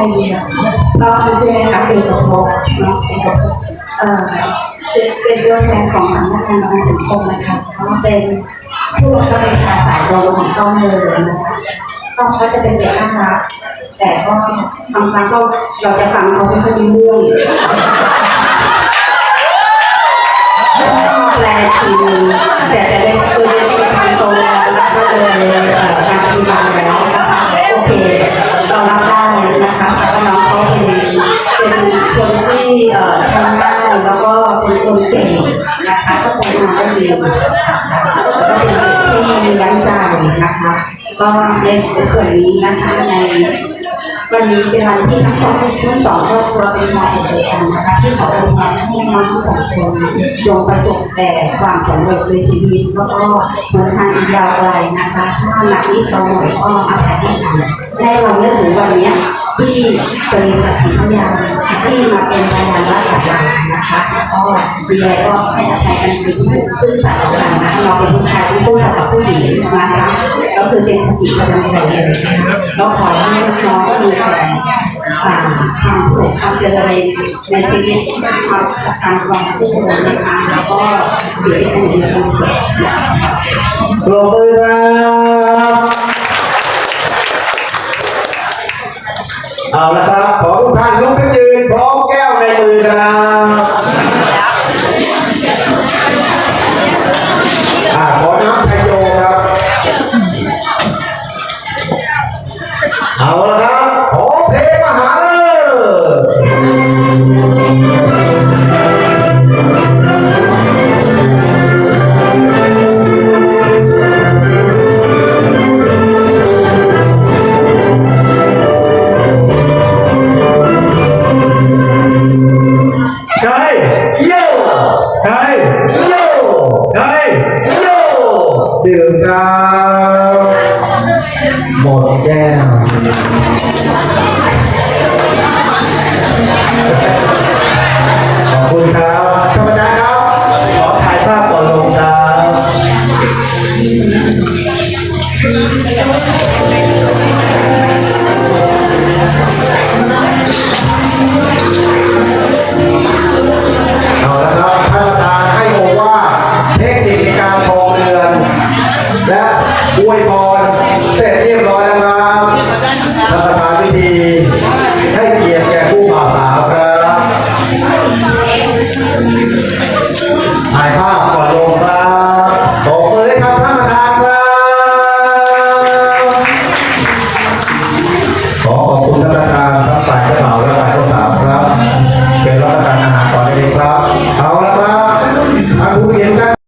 ดีอะก็คือใช่ไหมคะเป็นกระทบเนาะเป็นกระทบเอ่อเป็นเป็นตัวแทนของสำนักงานประกันสังคมนะคะเขาเป็นผู้บังคับบัญชาสายตรงของต้องเลยนะคะต้องเขาจะเป็นเด็กน่ารักแต่ก็บางครั้งก็เราจะฟังเขาไม่ค่อยรู้เรื่อง เป็นคนเก่งนะคะก็คงทำได้ดีนก็เป็นที่มีน้ใจนะคะ ก็ในส่วนนี้นะคะในวันนี้เป็นวันที่ทั้งสองทั้งสองครอบครัวเป็นมาเอกกันนะคะที่ขออวยพรให้น้องทั้งสองคนจงประสบแต่ความสำเร็จในชีวิตแล้วก็หนทางอีกยาวไกลนะคะถ้าหนักนี้เราหน่อยก็อาศัยที่ทำให้เราเลือถึงวันนี้ที่เป็นสักขีพยาน ที่มาเป็นพยานรักษาเรานะคะก็ดีอะไรก็ให้อภัยกันถึงซึ่งสัตว์ต่อกันนะเราเป็นผู้ชายที่พูดกับผู้หญิงนะคะก็คือเป็นผู้หญิงกำลังใจเลยก็ขอให้น้องๆมีแต่อ่าความสุขความเจริญในชีวิตความการความสุขนะคะแล้วก็อยู่ด้วยกันอย่างมีความสุขนะคะปรบมือครับเอาละครับ ขอทุกท่านลุกขึ้นยืน ดื่มครับ หมดแก้ว และอวยพรเสร็จเรียบร้อยแล้วครับท่านประธานพิธีให้เกียรติแก่ผู้บ่าวสาวครับถ่ายภาพก่อนลงครับตบมือให้ครับท่านประธานครับขอขอบคุณท่านประธานทั้งฝ่ายเจ้าบ่าวและฝ่ายเจ้าสาวครับ เป็นรับประทานอาหารก่อนได้เลยครับเอาละครับท่านผู้เขียนครับ